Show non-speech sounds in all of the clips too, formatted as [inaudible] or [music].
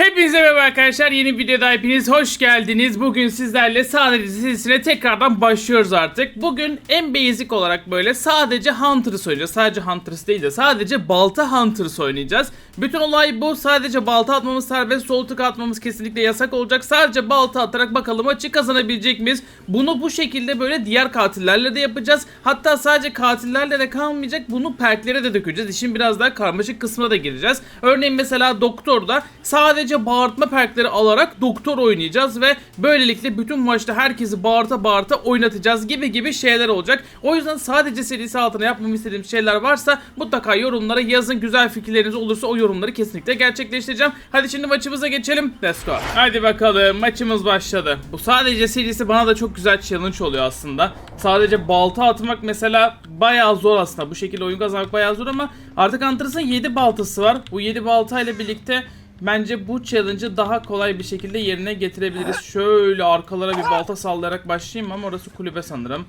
Hepinize merhaba arkadaşlar. Yeni videoda hepiniz hoş geldiniz. Bugün sizlerle sadece dizisine tekrardan başlıyoruz artık. Bugün en basic olarak böyle sadece Hunter'ı oynayacağız. Sadece Hunter'ı değil de sadece Balta Hunter'ı oynayacağız. Bütün olay bu. Sadece balta atmamız serbest. Sol tık atmamız kesinlikle yasak olacak. Sadece balta atarak bakalım açık kazanabilecek miyiz? Bunu bu şekilde böyle diğer katillerle de yapacağız. Hatta sadece katillerle de kalmayacak. Bunu perklere de dökeceğiz. İşin biraz daha karmaşık kısmına da gireceğiz. Örneğin mesela doktorda sadece bağırtma perkleri alarak doktor oynayacağız ve böylelikle bütün maçta herkesi bağırta bağırta oynatacağız gibi gibi şeyler olacak. O yüzden sadece serisi altına yapmamı istediğim şeyler varsa mutlaka yorumlara yazın. Güzel fikirleriniz olursa o yorumları kesinlikle gerçekleştireceğim. Hadi şimdi maçımıza geçelim. Let's go. Hadi bakalım maçımız başladı. Bu sadece serisi bana da çok güzel challenge oluyor aslında. Sadece balta atmak mesela bayağı zor aslında. Bu şekilde oyun kazanmak bayağı zor ama artık Hunter's'ın 7 baltası var. Bu 7 balta ile birlikte Bence bu challenge'ı daha kolay bir şekilde yerine getirebiliriz. Şöyle arkalara bir balta sallayarak başlayayım ama orası kulübe sanırım.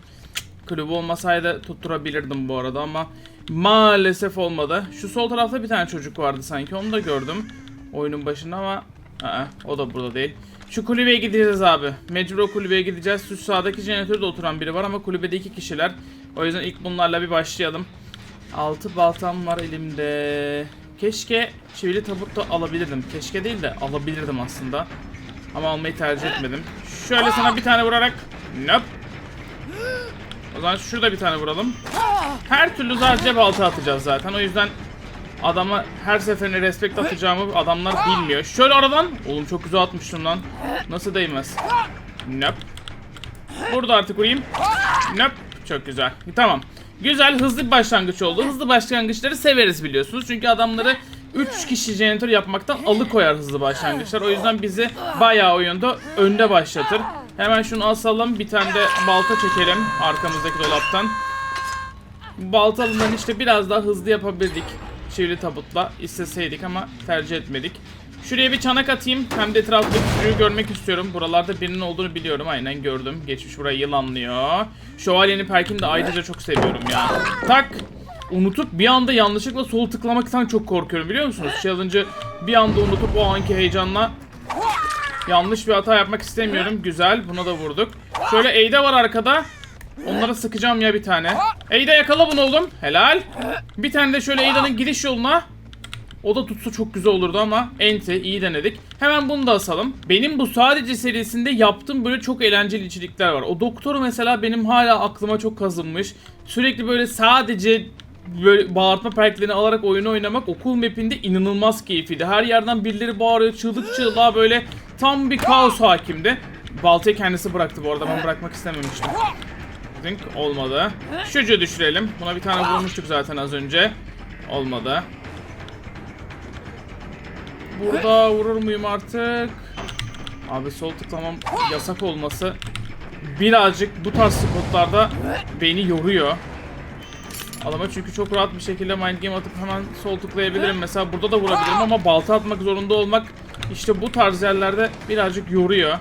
Kulübe olmasaydı tutturabilirdim bu arada ama maalesef olmadı. Şu sol tarafta bir tane çocuk vardı sanki onu da gördüm oyunun başında ama Aa, o da burada değil. Şu kulübeye gideceğiz abi. Mecbur o kulübeye gideceğiz. Şu sağdaki jeneratörde oturan biri var ama kulübede iki kişiler. O yüzden ilk bunlarla bir başlayalım. Altı baltam var elimde. Keşke çivili tabut da alabilirdim. Keşke değil de alabilirdim aslında. Ama almayı tercih etmedim. Şöyle sana bir tane vurarak. Nope. O zaman şurada bir tane vuralım. Her türlü sadece balta atacağız zaten. O yüzden adama her seferinde respekt atacağımı adamlar bilmiyor. Şöyle aradan. Oğlum çok güzel atmıştım lan. Nasıl değmez? Nope. Burada artık vurayım. Nope. Çok güzel. Tamam. Güzel hızlı bir başlangıç oldu. Hızlı başlangıçları severiz biliyorsunuz. Çünkü adamları 3 kişi jeneratör yapmaktan alıkoyar hızlı başlangıçlar. O yüzden bizi bayağı oyunda önde başlatır. Hemen şunu asalım. Bir tane de balta çekelim arkamızdaki dolaptan. Balta alımlarını işte biraz daha hızlı yapabildik. Çivili tabutla isteseydik ama tercih etmedik. Şuraya bir çanak atayım. Hem de etrafta sürüyü görmek istiyorum. Buralarda birinin olduğunu biliyorum. Aynen gördüm. Geçmiş burayı yılanlıyor. Şövalyenin perkini de ayrıca çok seviyorum ya. Tak. Unutup bir anda yanlışlıkla sol tıklamaktan çok korkuyorum biliyor musunuz? Challenge'ı bir anda unutup o anki heyecanla yanlış bir hata yapmak istemiyorum. Güzel. Buna da vurduk. Şöyle Eyde var arkada. Onlara sıkacağım ya bir tane. Eyda yakala bunu oğlum. Helal. Bir tane de şöyle Eyda'nın gidiş yoluna. O da tutsa çok güzel olurdu ama enti iyi denedik. Hemen bunu da asalım. Benim bu sadece serisinde yaptığım böyle çok eğlenceli içerikler var. O doktoru mesela benim hala aklıma çok kazınmış. Sürekli böyle sadece böyle bağırtma perklerini alarak oyunu oynamak okul mapinde inanılmaz keyifliydi. Her yerden birileri bağırıyor çığlık çığlığa böyle tam bir kaos hakimdi. Baltayı kendisi bıraktı bu arada ben bırakmak istememiştim. Think olmadı. Çocuğu düşürelim. Buna bir tane vurmuştuk zaten az önce. Olmadı. Burada vurur muyum artık? Abi sol tıklamam yasak olması birazcık bu tarz spotlarda beni yoruyor. Adama çünkü çok rahat bir şekilde mind game atıp hemen sol tıklayabilirim. Mesela burada da vurabilirim ama balta atmak zorunda olmak işte bu tarz yerlerde birazcık yoruyor.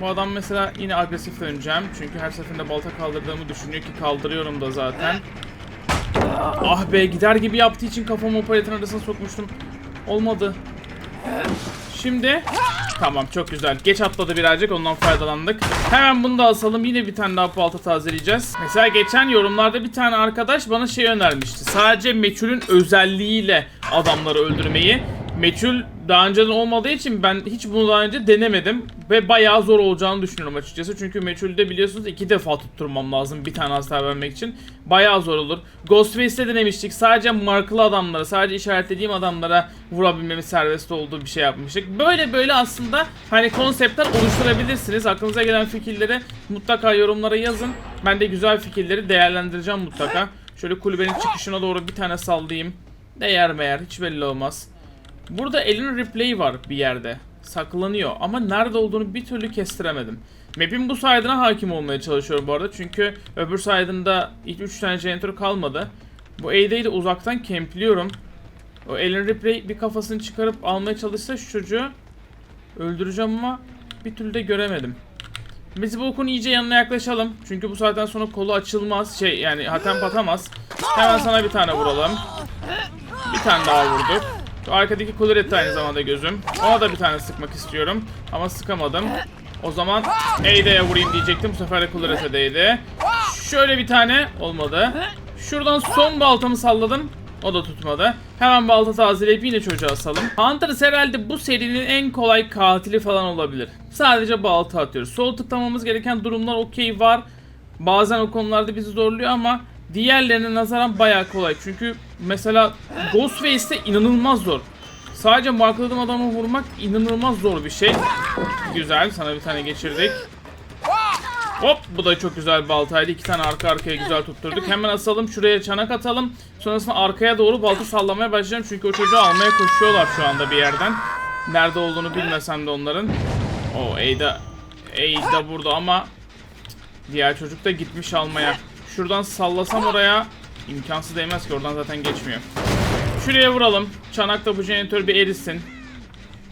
Bu adam mesela yine agresif döneceğim. Çünkü her seferinde balta kaldırdığımı düşünüyor ki kaldırıyorum da zaten. Ah be gider gibi yaptığı için kafamı o paletin arasına sokmuştum. Olmadı. Şimdi Tamam çok güzel. Geç atladı birazcık ondan faydalandık. Hemen bunu da asalım. Yine bir tane daha balta tazeleyeceğiz. Mesela geçen yorumlarda bir tane arkadaş bana şey önermişti. Sadece meçhulün özelliğiyle adamları öldürmeyi. Meçhul daha önceden olmadığı için ben hiç bunu daha önce denemedim. Ve bayağı zor olacağını düşünüyorum açıkçası. Çünkü meçhulde biliyorsunuz iki defa tutturmam lazım bir tane hasar vermek için. Bayağı zor olur. Ghostface'de denemiştik. Sadece markalı adamlara, sadece işaretlediğim adamlara vurabilmemiz serbest olduğu bir şey yapmıştık. Böyle böyle aslında hani konseptler oluşturabilirsiniz. Aklınıza gelen fikirleri mutlaka yorumlara yazın. Ben de güzel fikirleri değerlendireceğim mutlaka. Şöyle kulübenin çıkışına doğru bir tane sallayayım. Değer meğer hiç belli olmaz. Burada elin replay var bir yerde. Saklanıyor ama nerede olduğunu bir türlü kestiremedim. Map'in bu side'ına hakim olmaya çalışıyorum bu arada. Çünkü öbür side'ında hiç 3 tane jeneratör kalmadı. Bu A'da'yı da uzaktan kempliyorum. O elin replay bir kafasını çıkarıp almaya çalışsa şu çocuğu öldüreceğim ama bir türlü de göremedim. Biz bu okun iyice yanına yaklaşalım. Çünkü bu saatten sonra kolu açılmaz. Şey yani hatem patamaz. Hemen sana bir tane vuralım. Bir tane daha vurduk. Şu arkadaki Coloretto aynı zamanda gözüm. Ona da bir tane sıkmak istiyorum. Ama sıkamadım. O zaman Eyda'ya vurayım diyecektim. Bu sefer de Coloretto değdi. Şöyle bir tane olmadı. Şuradan son baltamı salladım. O da tutmadı. Hemen balta tazeleyip yine çocuğa asalım. Hunter's herhalde bu serinin en kolay katili falan olabilir. Sadece balta atıyoruz. Sol tıklamamız gereken durumlar okey var. Bazen o konularda bizi zorluyor ama diğerlerine nazaran bayağı kolay. Çünkü mesela Ghostface'te inanılmaz zor. Sadece markladığım adamı vurmak inanılmaz zor bir şey. Güzel. Sana bir tane geçirdik. Hop bu da çok güzel baltaydı. İki tane arka arkaya güzel tutturduk. Hemen asalım şuraya çanak atalım. Sonrasında arkaya doğru balta sallamaya başlayacağım. Çünkü o çocuğu almaya koşuyorlar şu anda bir yerden. Nerede olduğunu bilmesem de onların. O Eyda Eyda burada ama diğer çocuk da gitmiş almaya. Şuradan sallasam oraya imkansız değmez ki oradan zaten geçmiyor. Şuraya vuralım. Çanakla bu jeneratör bir erisin.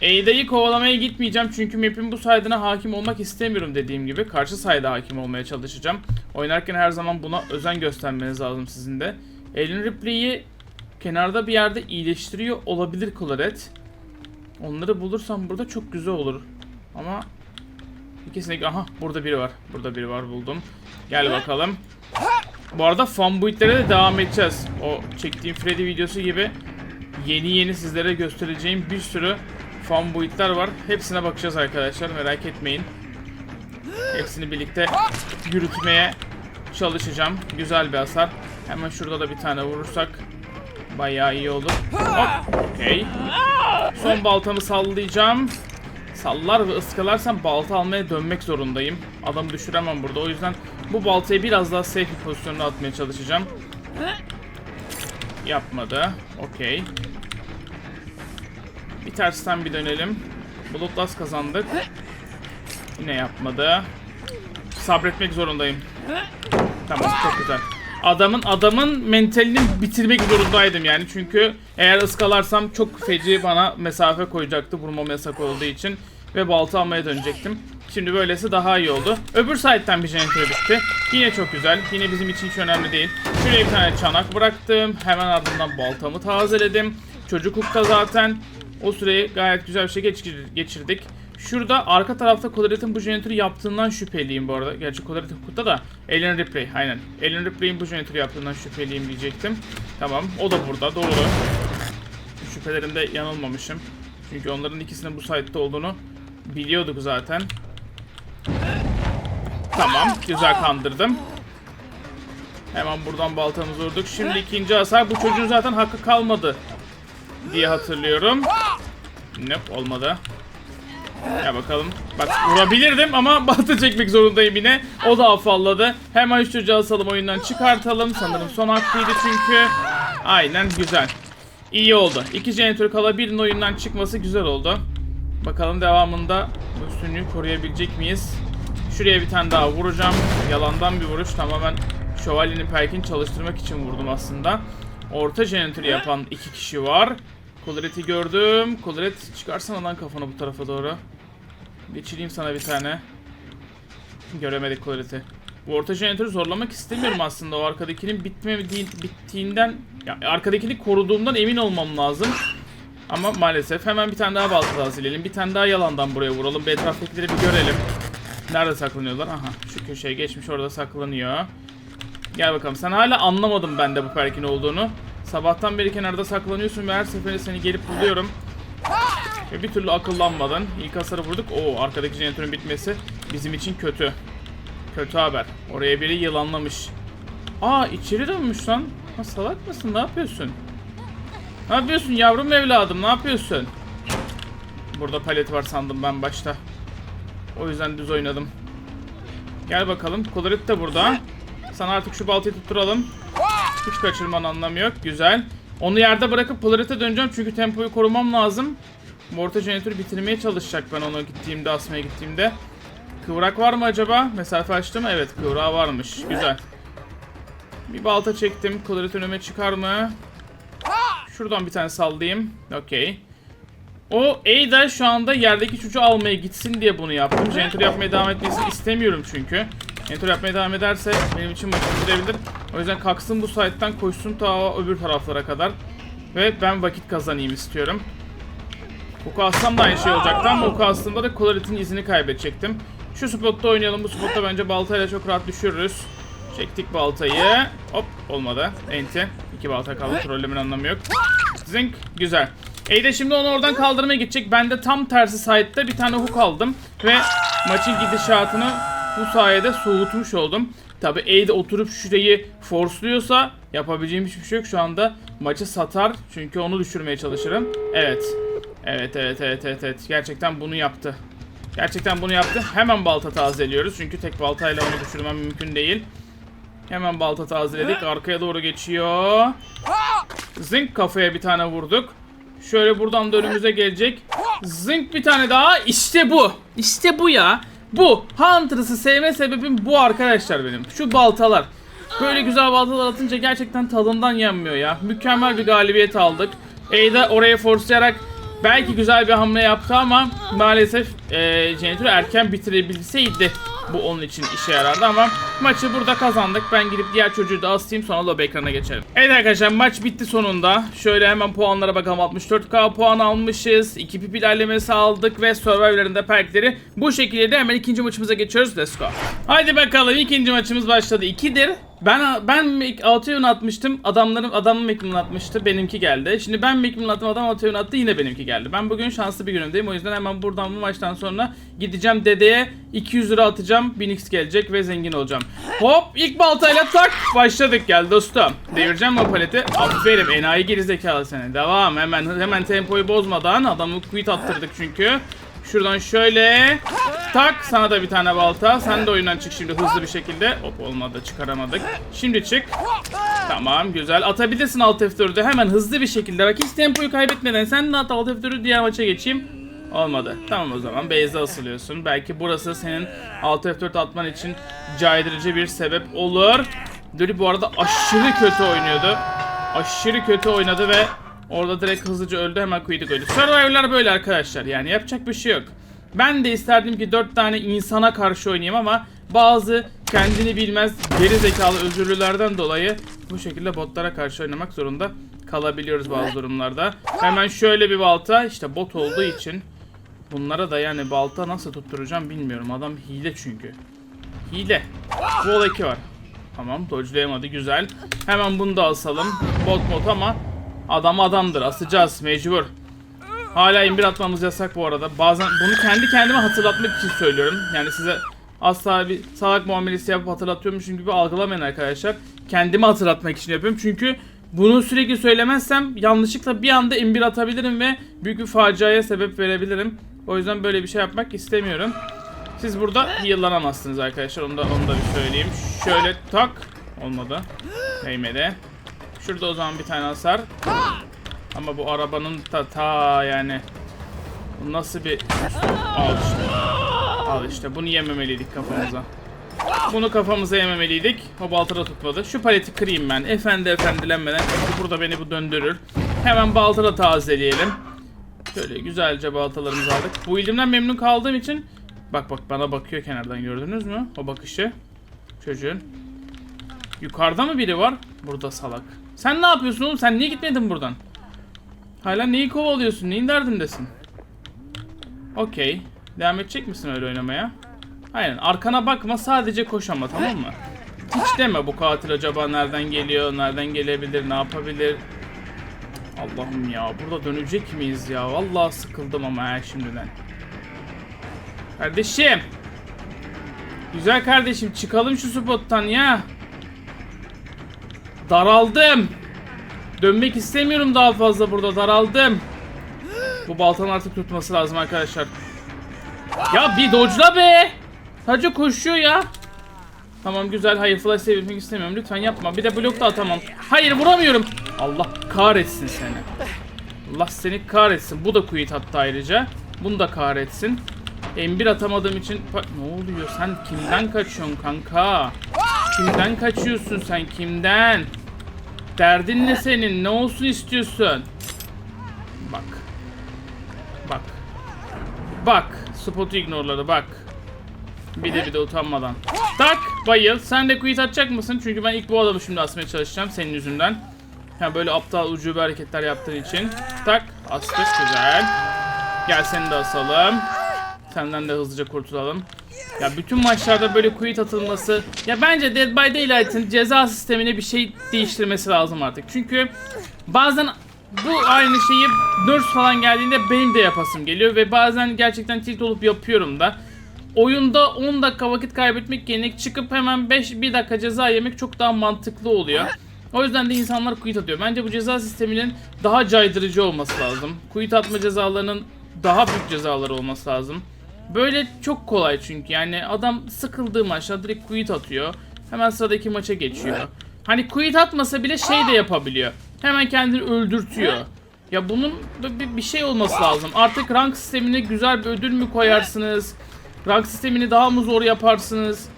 Eyda'yı kovalamaya gitmeyeceğim çünkü map'in bu saydığına hakim olmak istemiyorum dediğim gibi. Karşı sayda hakim olmaya çalışacağım. Oynarken her zaman buna özen göstermeniz lazım sizin de. Ellen Ripley'i kenarda bir yerde iyileştiriyor olabilir Claret. Onları bulursam burada çok güzel olur. Ama kesinlikle aha burada biri var. Burada biri var buldum. Gel bakalım. Bu arada fanboytlere de devam edeceğiz. O çektiğim Freddy videosu gibi yeni yeni sizlere göstereceğim bir sürü fan boyutlar var. Hepsine bakacağız arkadaşlar merak etmeyin. Hepsini birlikte yürütmeye çalışacağım. Güzel bir hasar. Hemen şurada da bir tane vurursak bayağı iyi olur. Hop, okey. Son baltamı sallayacağım. Sallar ve ıskalarsam balta almaya dönmek zorundayım. Adamı düşüremem burada. O yüzden bu baltayı biraz daha safe bir pozisyonda atmaya çalışacağım. Yapmadı. Okey. Bir tersten bir dönelim. Bloodlust kazandık. Yine yapmadı. Sabretmek zorundayım. Tamam çok güzel. Adamın adamın mentalini bitirmek zorundaydım yani çünkü eğer ıskalarsam çok feci bana mesafe koyacaktı vurmam yasak olduğu için ve balta almaya dönecektim. Şimdi böylesi daha iyi oldu. Öbür side'den bir jeneratör bitti. Yine çok güzel. Yine bizim için hiç önemli değil. Şuraya bir tane çanak bıraktım. Hemen ardından baltamı tazeledim. Çocuk hukka zaten. O süreyi gayet güzel bir şey geçir- geçirdik. Şurada arka tarafta Coloret'in bu jeneratörü yaptığından şüpheliyim bu arada. Gerçi Coloret hukukta da Ellen Ripley aynen. Ellen Ripley'in bu jeneratörü yaptığından şüpheliyim diyecektim. Tamam o da burada doğru. Şüphelerimde yanılmamışım. Çünkü onların ikisinin bu site'de olduğunu biliyorduk zaten. Tamam güzel kandırdım. Hemen buradan baltamızı vurduk. Şimdi ikinci hasar. Bu çocuğun zaten hakkı kalmadı diye hatırlıyorum. Nope olmadı. Ya bakalım. Bak vurabilirdim ama [laughs] balta çekmek zorundayım yine. O da afalladı. Hemen şu çocuğu asalım oyundan çıkartalım. Sanırım son hakkıydı çünkü. Aynen güzel. İyi oldu. İki jeneratör kala birinin oyundan çıkması güzel oldu. Bakalım devamında bu üstünlüğü koruyabilecek miyiz? Şuraya bir tane daha vuracağım. Yalandan bir vuruş. Tamamen şövalyenin perkini çalıştırmak için vurdum aslında. Orta jeneratörü yapan iki kişi var. Coloret'i gördüm. Coloret çıkarsana lan kafanı bu tarafa doğru. Geçireyim sana bir tane. Göremedik Coloret'i. Bu orta jeneratörü zorlamak istemiyorum aslında. O arkadakinin bitmediği, bittiğinden... Ya arkadakini koruduğumdan emin olmam lazım. Ama maalesef hemen bir tane daha balta tazeleyelim. Bir tane daha yalandan buraya vuralım. Bir etraftakileri bir görelim. Nerede saklanıyorlar? Aha şu köşeye geçmiş orada saklanıyor. Gel bakalım. Sen hala anlamadım ben de bu perkin olduğunu. Sabahtan beri kenarda saklanıyorsun ve her seferinde seni gelip buluyorum. Ve bir türlü akıllanmadın. İlk hasarı vurduk. Oo arkadaki jeneratörün bitmesi bizim için kötü. Kötü haber. Oraya biri yılanlamış. Aa içeri dönmüş lan. Ha, salak mısın? Ne yapıyorsun? Ne yapıyorsun yavrum evladım? Ne yapıyorsun? Burada palet var sandım ben başta. O yüzden düz oynadım. Gel bakalım. Colorit de burada. Sana artık şu baltayı tutturalım. Hiç kaçırmanın anlamı yok. Güzel. Onu yerde bırakıp Polarit'e döneceğim çünkü tempoyu korumam lazım. Morta jeneratörü bitirmeye çalışacak ben onu gittiğimde, asmaya gittiğimde. Kıvrak var mı acaba? Mesafe açtı mı? Evet kıvrağı varmış. Güzel. Bir balta çektim. Colorit önüme çıkar mı? Şuradan bir tane sallayayım. Okey. O Ada şu anda yerdeki çocuğu almaya gitsin diye bunu yaptım. Jeneratör yapmaya devam etmesini istemiyorum çünkü. Jeneratör yapmaya devam ederse benim için maçı bitirebilir. O yüzden kalksın bu site'den koşsun ta öbür taraflara kadar. Ve ben vakit kazanayım istiyorum. Hook'u atsam da aynı şey olacaktı ama Hook'u astığımda da Clarit'in izini kaybedecektim. Şu spotta oynayalım. Bu spotta bence baltayla çok rahat düşürürüz. Çektik baltayı. Hop olmadı. Enti. İki balta kaldı. Trollemin anlamı yok. Zink. Güzel. Eyde şimdi onu oradan kaldırmaya gidecek. Ben de tam tersi side'da bir tane hook aldım. Ve maçın gidişatını bu sayede soğutmuş oldum. Tabi Eyde oturup şurayı forceluyorsa yapabileceğim hiçbir şey yok. Şu anda maçı satar. Çünkü onu düşürmeye çalışırım. Evet. Evet evet evet evet evet. Gerçekten bunu yaptı. Gerçekten bunu yaptı. Hemen balta tazeliyoruz. Çünkü tek baltayla onu düşürmem mümkün değil. Hemen balta tazeledik. Arkaya doğru geçiyor. Zink kafaya bir tane vurduk. Şöyle buradan da önümüze gelecek. Zink bir tane daha. İşte bu. İşte bu ya. Bu. Hunter'sı sevme sebebim bu arkadaşlar benim. Şu baltalar. Böyle güzel baltalar atınca gerçekten tadından yenmiyor ya. Mükemmel bir galibiyet aldık. Ada oraya forslayarak belki güzel bir hamle yaptı ama maalesef e, Janitor erken bitirebilseydi bu onun için işe yarardı ama maçı burada kazandık. Ben gidip diğer çocuğu da asayım sonra lobby ekrana geçelim. Evet arkadaşlar maç bitti sonunda. Şöyle hemen puanlara bakalım. 64k puan almışız. 2 pip ilerlemesi aldık ve Survivor'ın da perkleri. Bu şekilde de hemen ikinci maçımıza geçiyoruz. Let's go. Haydi bakalım ikinci maçımız başladı. 2'dir. Ben ben 6 yön atmıştım. Adamlarım adamın Mekim'in atmıştı. Benimki geldi. Şimdi ben Mekim'in attım. Adam 6 yön attı. Yine benimki geldi. Ben bugün şanslı bir günümdeyim. O yüzden hemen buradan bu maçtan sonra gideceğim dedeye 200 lira atacağım. 1000x gelecek ve zengin olacağım. Hop ilk baltayla tak başladık gel dostum. Devireceğim o paleti. Aferin enayi gerizekalı seni. Devam hemen hemen tempoyu bozmadan adamı quit attırdık çünkü. Şuradan şöyle tak sana da bir tane balta. Sen de oyundan çık şimdi hızlı bir şekilde. Hop olmadı çıkaramadık. Şimdi çık. Tamam güzel. Atabilirsin alt F4'ü hemen hızlı bir şekilde. Bak hiç tempoyu kaybetmeden sen de at alt F4'ü diğer maça geçeyim. Olmadı. Tamam o zaman base'de asılıyorsun. Belki burası senin alt F4 atman için caydırıcı bir sebep olur. Dölü bu arada aşırı kötü oynuyordu. Aşırı kötü oynadı ve orada direkt hızlıca öldü hemen quit'i koydu. Survivor'lar böyle arkadaşlar yani yapacak bir şey yok. Ben de isterdim ki 4 tane insana karşı oynayayım ama bazı kendini bilmez geri zekalı özürlülerden dolayı bu şekilde botlara karşı oynamak zorunda kalabiliyoruz bazı durumlarda. Hemen şöyle bir balta işte bot olduğu için bunlara da yani balta nasıl tutturacağım bilmiyorum. Adam hile çünkü. Hile. Olay iki var. Tamam dodge'layamadı güzel. Hemen bunu da asalım. Bot bot ama adam adamdır asacağız mecbur. Hala imbir atmamız yasak bu arada. Bazen bunu kendi kendime hatırlatmak için söylüyorum. Yani size asla bir salak muamelesi yapıp hatırlatıyormuşum gibi algılamayın arkadaşlar. Kendimi hatırlatmak için yapıyorum. Çünkü bunu sürekli söylemezsem yanlışlıkla bir anda imbir atabilirim ve büyük bir faciaya sebep verebilirim. O yüzden böyle bir şey yapmak istemiyorum. Siz burada yıllanamazsınız arkadaşlar. Onu da, onu da bir söyleyeyim. Şöyle tak. Olmadı. Değmedi. Şurada o zaman bir tane hasar. Ama bu arabanın ta, ta yani nasıl bir al işte. Al işte bunu yememeliydik kafamıza. Bunu kafamıza yememeliydik. O baltara tutmadı. Şu paleti kırayım ben. Efendi efendilenmeden. Burada beni bu döndürür. Hemen baltara tazeleyelim. Şöyle güzelce baltalarımızı aldık. Bu ilimden memnun kaldığım için Bak bak bana bakıyor kenardan gördünüz mü? O bakışı. Çocuğun. Yukarıda mı biri var? Burada salak. Sen ne yapıyorsun oğlum? Sen niye gitmedin buradan? Hala neyi kovalıyorsun? Neyin derdindesin? Okey. Devam edecek misin öyle oynamaya? Aynen. Arkana bakma sadece koş ama tamam mı? Hiç deme bu katil acaba nereden geliyor, nereden gelebilir, ne yapabilir? Allah'ım ya burada dönecek miyiz ya? Vallahi sıkıldım ama her şimdiden. Kardeşim. Güzel kardeşim çıkalım şu spottan ya. Daraldım. Dönmek istemiyorum daha fazla burada daraldım. Bu baltanın artık tutması lazım arkadaşlar. Ya bir dodge'la be. Sadece koşuyor ya. Tamam güzel hayır flash sevilmek istemiyorum lütfen yapma. Bir de blok da atamam. Hayır vuramıyorum. Allah kahretsin seni. Allah seni kahretsin. Bu da quit attı ayrıca. Bunu da kahretsin. M1 atamadığım için... Ne oluyor sen kimden kaçıyorsun kanka? Kimden kaçıyorsun sen kimden? Derdin ne senin? Ne olsun istiyorsun? Bak. Bak. Bak. Spot'u ignorladı bak. Bir de bir de utanmadan. Tak bayıl. Sen de quit atacak mısın? Çünkü ben ilk bu adamı şimdi asmaya çalışacağım senin yüzünden. Ha böyle aptal ucube hareketler yaptığın için. Tak astık güzel. Gel seni de asalım. Senden de hızlıca kurtulalım. Ya bütün maçlarda böyle quit atılması ya bence Dead by Daylight'ın ceza sistemine bir şey değiştirmesi lazım artık. Çünkü bazen bu aynı şeyi nerf falan geldiğinde benim de yapasım geliyor ve bazen gerçekten tilt olup yapıyorum da. Oyunda 10 dakika vakit kaybetmek yerine çıkıp hemen 5 1 dakika ceza yemek çok daha mantıklı oluyor. O yüzden de insanlar quit atıyor. Bence bu ceza sisteminin daha caydırıcı olması lazım. Quit atma cezalarının daha büyük cezaları olması lazım. Böyle çok kolay çünkü yani adam sıkıldığı maçta direkt quit atıyor. Hemen sıradaki maça geçiyor. Hani quit atmasa bile şey de yapabiliyor. Hemen kendini öldürtüyor. Ya bunun bir, bir şey olması lazım. Artık rank sistemine güzel bir ödül mü koyarsınız? Rank sistemini daha mı zor yaparsınız?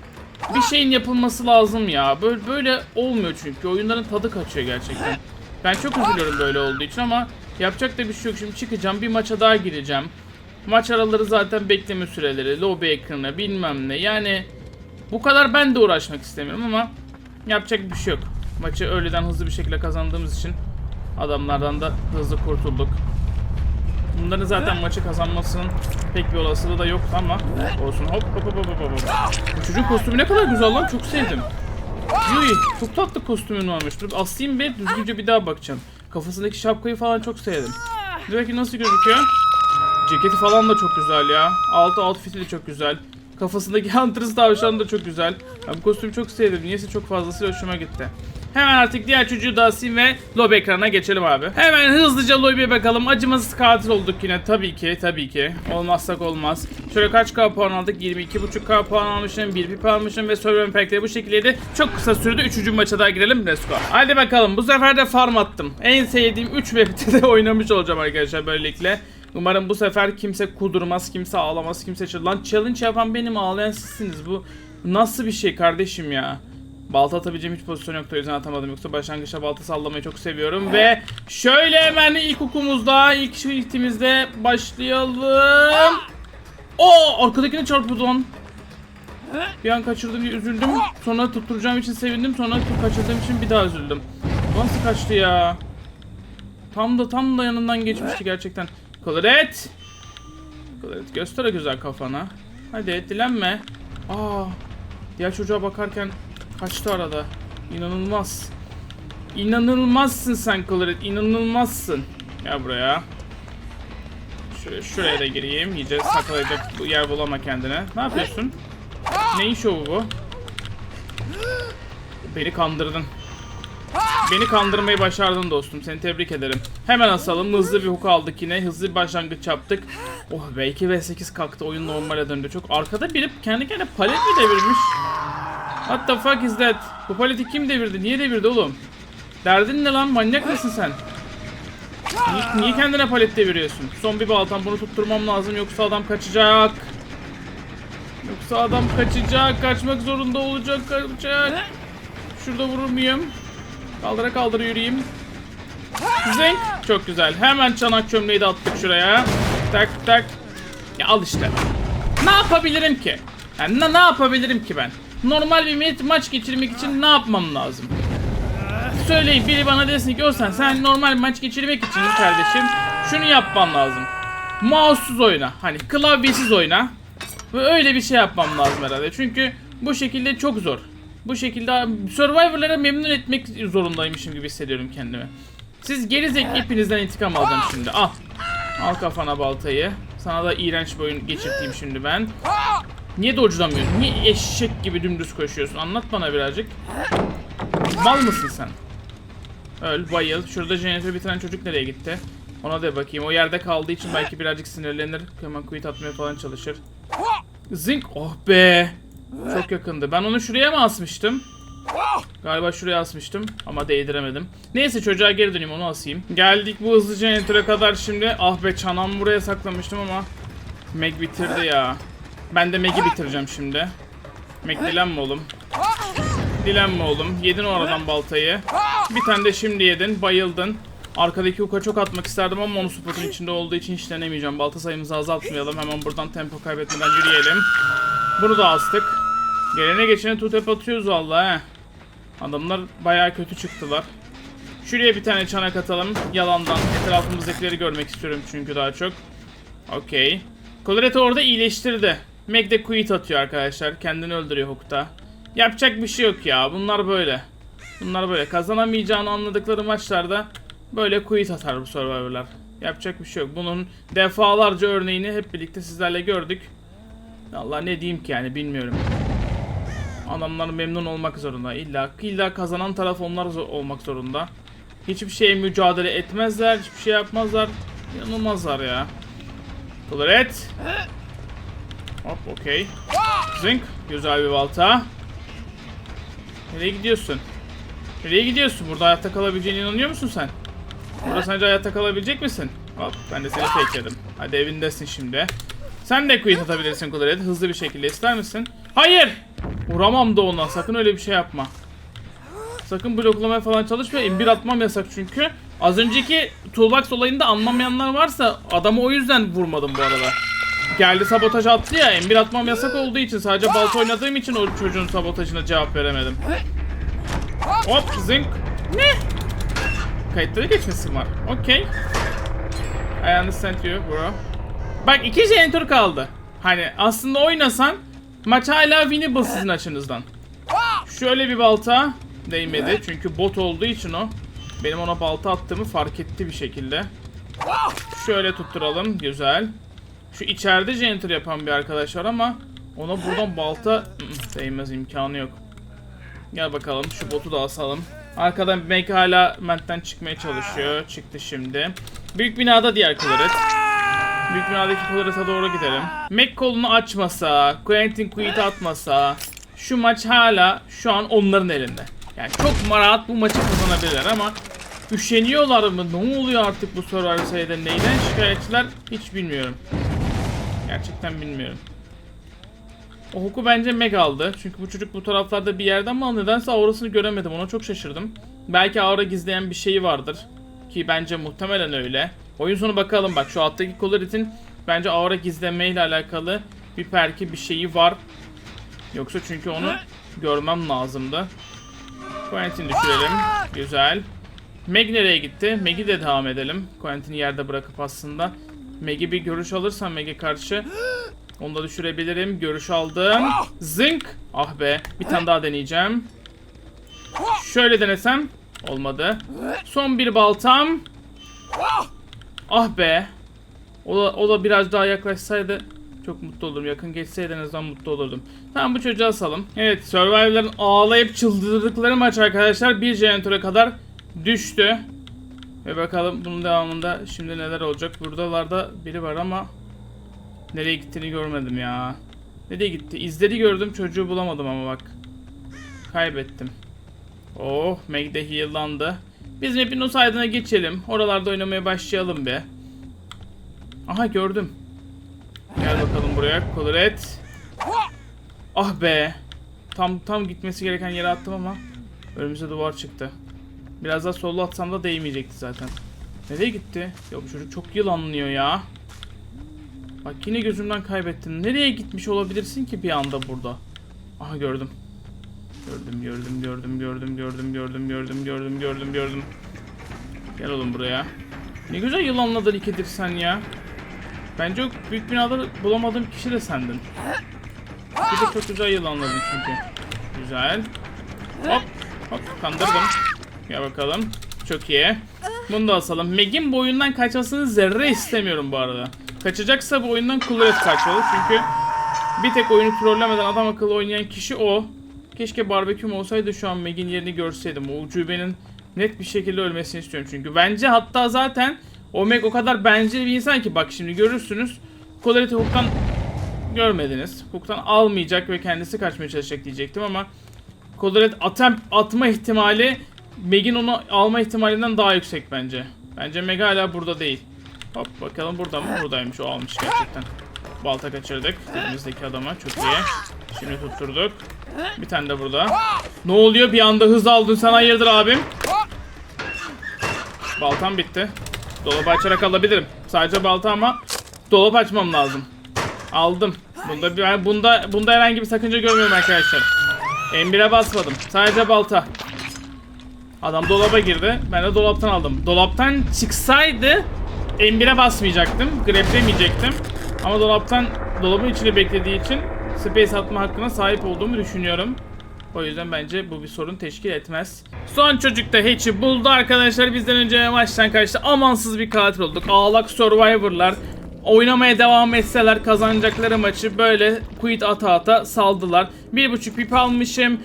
Bir şeyin yapılması lazım ya. Böyle böyle olmuyor çünkü oyunların tadı kaçıyor gerçekten. Ben çok üzülüyorum böyle olduğu için ama yapacak da bir şey yok. Şimdi çıkacağım bir maça daha gireceğim. Maç araları zaten bekleme süreleri, lobby ekranı bilmem ne. Yani bu kadar ben de uğraşmak istemiyorum ama yapacak bir şey yok. Maçı öğleden hızlı bir şekilde kazandığımız için adamlardan da hızlı kurtulduk. Bunların zaten maçı kazanmasının pek bir olasılığı da yok ama olsun. Hop hop hop hop hop. Bu çocuğun kostümü ne kadar güzel lan çok sevdim. Yuy çok tatlı kostümün varmış. Dur asayım ve düzgünce bir daha bakacağım. Kafasındaki şapkayı falan çok sevdim. Dur bakayım nasıl gözüküyor. Ceketi falan da çok güzel ya. Altı outfit'i de çok güzel. Kafasındaki [laughs] Hunter's tavşan da çok güzel. Ya bu kostümü çok sevdim. Niyeyse çok fazlasıyla hoşuma gitti. Hemen artık diğer çocuğu da asayım ve lobby ekranına geçelim abi. Hemen hızlıca lobby'ye bakalım. Acımasız katil olduk yine. Tabii ki, tabii ki. Olmazsak olmaz. Şöyle kaç K puan aldık? 22.5K puan almışım. 1 pip almışım ve Survivor Impact'leri bu şekildeydi. Çok kısa sürede 3. maça daha girelim. Let's go. Hadi bakalım. Bu sefer de farm attım. En sevdiğim 3 map'te de [laughs] oynamış olacağım arkadaşlar böylelikle. Umarım bu sefer kimse kudurmaz, kimse ağlamaz, kimse çıl. Lan challenge yapan benim, ağlayan sizsiniz. Bu nasıl bir şey kardeşim ya? Balta atabileceğim hiç pozisyon yoktu o yüzden atamadım. Yoksa başlangıçta balta sallamayı çok seviyorum. Ve şöyle hemen ilk hukumuzda, ilk shift'imizde başlayalım. O arkadakine çarpıyordu lan. Bir an kaçırdım diye üzüldüm. Sonra tutturacağım için sevindim. Sonra kaçırdığım için bir daha üzüldüm. Nasıl kaçtı ya? Tam da tam da yanından geçmişti gerçekten. Koloret. Koloret göster güzel kafana. Hadi dilenme. Aa. Diğer çocuğa bakarken kaçtı arada. İnanılmaz. İnanılmazsın sen Koloret. İnanılmazsın. Gel buraya. Şöyle şuraya da gireyim. İyice saklayacak yer bulama kendine. Ne yapıyorsun? Neyin şovu bu? Beni kandırdın. Beni kandırmayı başardın dostum. Seni tebrik ederim. Hemen asalım. Hızlı bir hook aldık yine. Hızlı bir başlangıç yaptık. Oh be 2 v 8 kalktı. Oyun normale döndü. Çok arkada biri kendi kendine palet mi devirmiş? What the fuck is that? Bu paleti kim devirdi? Niye devirdi oğlum? Derdin ne lan? Manyak mısın sen? Niye, niye kendine palet deviriyorsun? Son bir baltam bunu tutturmam lazım yoksa adam kaçacak. Yoksa adam kaçacak. Kaçmak zorunda olacak. Kaçacak. Şurada vurur muyum? Kaldıra kaldıra yürüyeyim. Zing. Çok güzel. Hemen çanak çömleği de attık şuraya. Tak tak. Ya al işte. Ne yapabilirim ki? Yani ne, ne yapabilirim ki ben? Normal bir ma- maç geçirmek için ne yapmam lazım? Söyleyin biri bana desin ki Özsen sen normal maç geçirmek için kardeşim şunu yapman lazım. Mouse'suz oyna. Hani klavyesiz oyna. Ve öyle bir şey yapmam lazım herhalde. Çünkü bu şekilde çok zor. Bu şekilde Survivor'lara memnun etmek zorundaymışım gibi hissediyorum kendimi. Siz geri zek hepinizden intikam alacağım şimdi. Al. Al kafana baltayı. Sana da iğrenç bir oyun geçirteyim şimdi ben. Niye dodge'lamıyorsun? Niye eşek gibi dümdüz koşuyorsun? Anlat bana birazcık. Mal mısın sen? Öl, bayıl. Şurada jeneratörü bitiren çocuk nereye gitti? Ona da bakayım. O yerde kaldığı için belki birazcık sinirlenir. Hemen quit atmaya falan çalışır. Zink. Oh be. Çok yakındı. Ben onu şuraya mı asmıştım? Galiba şuraya asmıştım ama değdiremedim. Neyse çocuğa geri döneyim onu asayım. Geldik bu hızlı jeneratöre kadar şimdi. Ah be çanam buraya saklamıştım ama Meg bitirdi ya. Ben de Meg'i bitireceğim şimdi. Meg dilenme oğlum. Dilenme oğlum. Yedin o aradan baltayı. Bir tane de şimdi yedin. Bayıldın. Arkadaki uka çok atmak isterdim ama onu spotun içinde olduğu için hiç denemeyeceğim. Balta sayımızı azaltmayalım. Hemen buradan tempo kaybetmeden yürüyelim. Bunu da astık. Gelene geçene tutep atıyoruz valla he. Adamlar bayağı kötü çıktılar. Şuraya bir tane çanak atalım. Yalandan. Etrafımızdakileri görmek istiyorum çünkü daha çok. Okey. Colorado orada iyileştirdi. Meg de quit atıyor arkadaşlar. Kendini öldürüyor Hook'ta. Yapacak bir şey yok ya. Bunlar böyle. Bunlar böyle. Kazanamayacağını anladıkları maçlarda böyle quit atar bu Survivor'lar. Yapacak bir şey yok. Bunun defalarca örneğini hep birlikte sizlerle gördük. Allah ne diyeyim ki yani bilmiyorum. Adamlar memnun olmak zorunda. İlla, illa kazanan taraf onlar olmak zorunda. Hiçbir şeye mücadele etmezler, hiçbir şey yapmazlar. Yanılmazlar ya. Kularet. Hop okey. Zink. Güzel bir balta. Nereye gidiyorsun? Nereye gidiyorsun? Burada hayatta kalabileceğine inanıyor musun sen? Burada sence hayatta kalabilecek misin? Hop ben de seni tekledim. Hadi evindesin şimdi. Sen de quit atabilirsin Kularet. Hızlı bir şekilde ister misin? Hayır! Vuramam da ona. Sakın öyle bir şey yapma. Sakın bloklamaya falan çalışma. İmbir atmam yasak çünkü. Az önceki toolbox olayında anlamayanlar varsa adamı o yüzden vurmadım bu arada. Geldi sabotaj attı ya. Imbir atmam yasak olduğu için sadece balta oynadığım için o çocuğun sabotajına cevap veremedim. Hop zınk. Ne? Kayıtları geçmesin var. Okey. I understand you bro. Bak iki janitor kaldı. Hani aslında oynasan maç hala winnable sizin açınızdan. Şöyle bir balta değmedi çünkü bot olduğu için o. Benim ona balta attığımı fark etti bir şekilde. Şöyle tutturalım. Güzel. Şu içeride janitor yapan bir arkadaş var ama ona buradan balta değmez imkanı yok. Gel bakalım şu botu da asalım. Arkadan Meg hala Ment'ten çıkmaya çalışıyor. Çıktı şimdi. Büyük binada diğer Claret. Büyük binadaki Claret'a doğru gidelim. Meg kolunu açmasa, Quentin quit atmasa şu maç hala şu an onların elinde. Yani çok rahat bu maçı kazanabilirler ama üşeniyorlar mı? Ne oluyor artık bu Survivor seride? Neyden şikayetçiler hiç bilmiyorum. Gerçekten bilmiyorum. O huku bence Meg aldı. Çünkü bu çocuk bu taraflarda bir yerde ama nedense aurasını göremedim. Ona çok şaşırdım. Belki aura gizleyen bir şeyi vardır. Ki bence muhtemelen öyle. Oyun sonu bakalım bak şu alttaki Colorit'in bence aura gizlemeyle alakalı bir perki bir şeyi var. Yoksa çünkü onu görmem lazımdı. Quentin düşürelim. Güzel. Meg nereye gitti? Meg'i de devam edelim. Quentin'i yerde bırakıp aslında. Meg'i bir görüş alırsam Meg'e karşı [gasps] onu da düşürebilirim. Görüş aldım. Zınk. Ah be. Bir tane daha deneyeceğim. Şöyle denesem. Olmadı. Son bir baltam. Ah be. O da, o da biraz daha yaklaşsaydı çok mutlu olurum. Yakın geçseydi en azından mutlu olurdum. Tamam bu çocuğu asalım. Evet Survivor'ların ağlayıp çıldırdıkları maç arkadaşlar bir jeneratöre kadar düştü. Ve bakalım bunun devamında şimdi neler olacak. Buradalarda biri var ama nereye gittiğini görmedim ya. Nereye gitti? İzleri gördüm çocuğu bulamadım ama bak. Kaybettim. Oh Meg de heal'landı. Biz map'in o saydığına geçelim. Oralarda oynamaya başlayalım be. Aha gördüm. Gel bakalım buraya. Coloret. Ah be. Tam tam gitmesi gereken yere attım ama önümüze duvar çıktı. Biraz daha solla atsam da değmeyecekti zaten. Nereye gitti? Ya bu çocuk çok yılanlıyor ya. Bak yine gözümden kaybettim. Nereye gitmiş olabilirsin ki bir anda burada? Aha gördüm. Gördüm, gördüm, gördüm, gördüm, gördüm, gördüm, gördüm, gördüm, gördüm, gördüm. Gel oğlum buraya. Ne güzel yılanladın ikidir sen ya. Bence o büyük binada bulamadığım kişi de sendin. Bir de çok güzel yılanladın çünkü. Güzel. Hop, hop kandırdım. Gel bakalım. Çok iyi. Bunu da asalım. Meg'in bu oyundan kaçmasını zerre istemiyorum bu arada. Kaçacaksa bu oyundan Kularet kaçmalı çünkü bir tek oyunu trollemeden adam akıllı oynayan kişi o. Keşke barbeküm olsaydı şu an Meg'in yerini görseydim. O ucubenin net bir şekilde ölmesini istiyorum çünkü. Bence hatta zaten o Meg o kadar bencil bir insan ki bak şimdi görürsünüz. Kularet'i Hook'tan görmediniz. Hook'tan almayacak ve kendisi kaçmaya çalışacak diyecektim ama Kolaret atem atma ihtimali Meg'in onu alma ihtimalinden daha yüksek bence. Bence Meg hala burada değil. Hop bakalım burada mı? Buradaymış o almış gerçekten. Balta kaçırdık elimizdeki adama çok iyi. Şimdi tutturduk. Bir tane de burada. Ne oluyor bir anda hız aldın sen hayırdır abim? Baltam bitti. Dolabı açarak alabilirim. Sadece balta ama dolap açmam lazım. Aldım. Bunda bir, bunda bunda herhangi bir sakınca görmüyorum arkadaşlar. M1'e basmadım. Sadece balta. Adam dolaba girdi. Ben de dolaptan aldım. Dolaptan çıksaydı M1'e basmayacaktım. Greplemeyecektim. Ama dolaptan dolabın içinde beklediği için space atma hakkına sahip olduğumu düşünüyorum. O yüzden bence bu bir sorun teşkil etmez. Son çocuk da Hatch'i buldu arkadaşlar. Bizden önce maçtan kaçtı. Amansız bir katil olduk. Ağlak Survivor'lar oynamaya devam etseler kazanacakları maçı böyle quit ata ata saldılar. 1.5 pip almışım.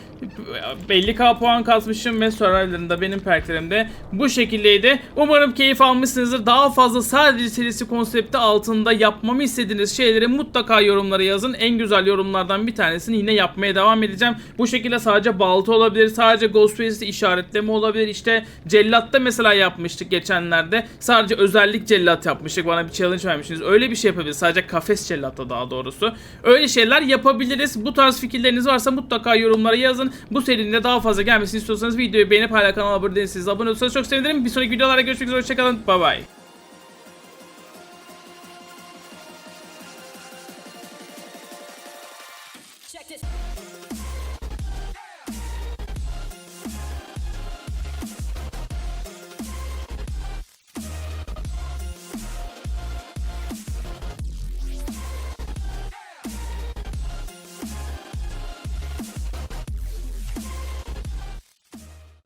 Belli K puan kasmışım ve Survivor'ında benim perklerimde bu şekildeydi. Umarım keyif almışsınızdır. Daha fazla sadece serisi konsepti altında yapmamı istediğiniz şeyleri mutlaka yorumlara yazın. En güzel yorumlardan bir tanesini yine yapmaya devam edeceğim. Bu şekilde sadece balta olabilir, sadece Ghostface'i işaretleme olabilir. İşte cellatta mesela yapmıştık geçenlerde. Sadece özellik cellat yapmıştık. Bana bir challenge vermiştiniz. Öyle bir şey yapabiliriz. Sadece kafes cellatta daha doğrusu. Öyle şeyler yapabiliriz. Bu tarz fikirleriniz varsa mutlaka yorumlara yazın. Bu serinin de daha fazla gelmesini istiyorsanız videoyu beğenip hala kanala abone değilseniz abone olursanız çok sevinirim. Bir sonraki videolarda görüşmek üzere. Hoşçakalın. Bye bye.